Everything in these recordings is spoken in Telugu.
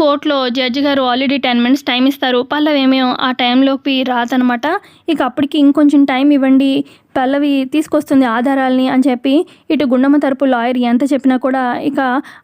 కోర్టులో జడ్జి గారు ఆల్రెడీ టెన్ మినిట్స్ టైం ఇస్తారు. పల్లవేమో ఆ టైంలోకి రాదనమాట. ఇక అప్పటికి ఇంకొంచెం టైం ఇవ్వండి. పల్లవి తీసుకొస్తుంది ఆధారాలని అని చెప్పి ఇటు గుండమ్మ తరపు లాయర్ ఎంత చెప్పినా కూడా ఇక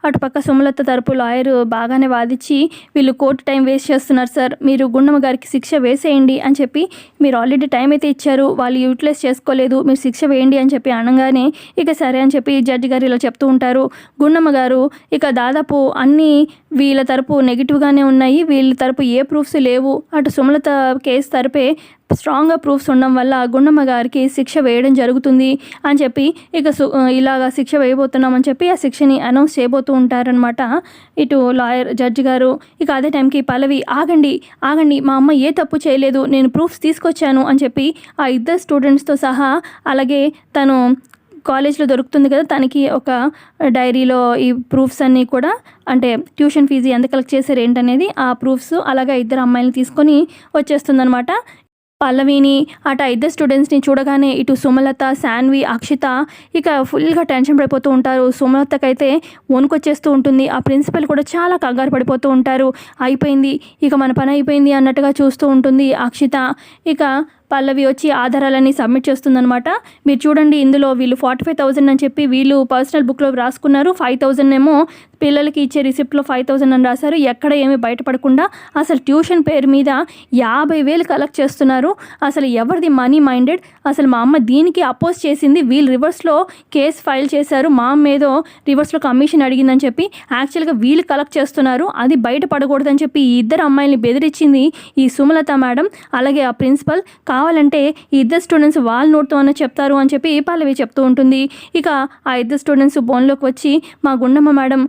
అటుపక్క సుమలత తరపు లాయర్ బాగానే వాదించి వీళ్ళు కోర్టు టైం వేస్ట్ చేస్తున్నారు సార్. మీరు గుండమ్మ గారికి శిక్ష వేసేయండి అని చెప్పి మీరు ఆల్రెడీ టైం అయితే ఇచ్చారు వాళ్ళు యూటిలైజ్ చేసుకోలేదు మీరు శిక్ష వేయండి అని చెప్పి అనగానే ఇక సరే అని చెప్పి జడ్జి గారు ఇలా చెప్తూ ఉంటారు. గుండమ్మ గారు ఇక దాదాపు అన్ని వీళ్ళ తరపు నెగిటివ్గానే ఉన్నాయి వీళ్ళ తరపు ఏ ప్రూఫ్స్ లేవు. అటు సుమలత కేసు తరపే స్ట్రాంగ్గా ప్రూఫ్స్ ఉండడం వల్ల గుండమ్మ గారికి శిక్ష వేయడం జరుగుతుంది అని చెప్పి ఇక సు ఇలాగా శిక్ష వేయబోతున్నామని చెప్పి ఆ శిక్షని అనౌన్స్ చేయబోతూ ఉంటారనమాట ఇటు లాయర్ జడ్జి గారు ఇక అదే టైంకి పల్లవి ఆగండి ఆగండి మా అమ్మ ఏ తప్పు చేయలేదు నేను ప్రూఫ్స్ తీసుకొచ్చాను అని చెప్పి ఆ ఇద్దరు స్టూడెంట్స్తో సహా అలాగే తను కాలేజ్లో దొరుకుతుంది కదా తనకి ఒక డైరీలో ఈ ప్రూఫ్స్ అన్నీ కూడా అంటే ట్యూషన్ ఫీజు ఎంత కలెక్ట్ చేశారు ఏంటనేది ఆ ప్రూఫ్స్ అలాగే ఇద్దరు అమ్మాయిలు తీసుకొని వచ్చేస్తుందనమాట పల్లవిని అటు ఇద్దరు స్టూడెంట్స్ని చూడగానే ఇటు సుమలత శాన్వి అక్షిత ఇక ఫుల్గా టెన్షన్ పడిపోతూ ఉంటారు. సుమలతకైతే వణుకొచ్చేస్తూ ఉంటుంది. ఆ ప్రిన్సిపల్ కూడా చాలా కంగారు పడిపోతూ ఉంటారు. అయిపోయింది. ఇక మన పని అయిపోయింది అన్నట్టుగా చూస్తూ ఉంటుంది అక్షిత. ఇక పల్లవి వచ్చి ఆధారాలన్నీ సబ్మిట్ చేస్తుందనమాట మీరు చూడండి ఇందులో వీళ్ళు ఫార్టీ ఫైవ్ థౌసండ్ అని చెప్పి వీళ్ళు పర్సనల్ బుక్లో రాసుకున్నారు. ఫైవ్ థౌసండ్ ఏమో పిల్లలకి ఇచ్చే రిసిప్ట్లో ఫైవ్ థౌసండ్ అని రాశారు. ఎక్కడ ఏమీ బయటపడకుండా అసలు ట్యూషన్ పేరు మీద యాభై వేలు కలెక్ట్ చేస్తున్నారు. అసలు ఎవరిది మనీ మైండెడ్ అసలు మా అమ్మ దీనికి అపోజ్ చేసింది. వీళ్ళు రివర్స్లో కేసు ఫైల్ చేశారు. మా అమ్మ ఏదో రివర్స్లో కమిషన్ అడిగిందని చెప్పి యాక్చువల్గా వీళ్ళు కలెక్ట్ చేస్తున్నారు. అది బయటపడకూడదని చెప్పి ఈ ఇద్దరు అమ్మాయిల్ని బెదిరించింది ఈ సుమలత మేడం. అలాగే ఆ ప్రిన్సిపల్ కావాలంటే ఈ ఇద్దరు స్టూడెంట్స్ వాళ్ళ నోట్తో అన్న చెప్తారు అని చెప్పి పల్లవి చెప్తూ ఉంటుంది. ఇక ఆ ఇద్దరు స్టూడెంట్స్ బోన్లోకి వచ్చి మా గుండమ్మ మేడం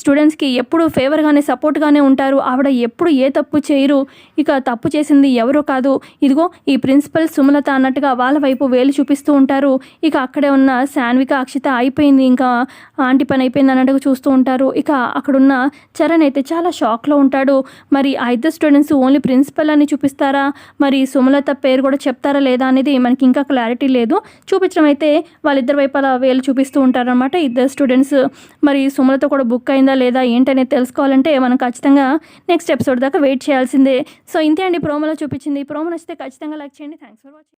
స్టూడెంట్స్కి ఎప్పుడు ఫేవర్గానే సపోర్ట్గానే ఉంటారు. ఆవిడ ఎప్పుడు ఏ తప్పు చేయరు. ఇక తప్పు చేసింది ఎవరో కాదు. ఇదిగో ఈ ప్రిన్సిపల్ సుమలత అన్నట్టుగా వాళ్ళ వైపు వేలు చూపిస్తూ ఉంటారు. ఇక అక్కడే ఉన్న శాన్విక అక్షిత అయిపోయింది. ఇంకా ఆంటీ పని అయిపోయింది అన్నట్టుగా చూస్తూ ఉంటారు. ఇక అక్కడున్న చరణ్ అయితే చాలా షాక్లో ఉంటాడు. మరి ఆ ఇద్దరు స్టూడెంట్స్ ఓన్లీ ప్రిన్సిపల్ అని చూపిస్తారా? మరి సుమలత పేరు కూడా చెప్తారా లేదా అనేది మనకి ఇంకా క్లారిటీ లేదు. చూపించడం అయితే వాళ్ళిద్దరి వైపు అలా వేలు చూపిస్తూ ఉంటారనమాట ఇద్దరు స్టూడెంట్స్ మరి సుమలతో కూడా బుక్ అయిందా లేదా ఏంటనేది తెలుసుకోవాలంటే మనం ఖచ్చితంగా నెక్స్ట్ ఎపిసోడ్ దాకా వెయిట్ చేయాల్సిందే. సో ఇంతే అండి. ప్రోమోలో చూపించింది. ప్రోమో నచ్చితే ఖచ్చితంగా లైక్ చేయండి. Thanks for watching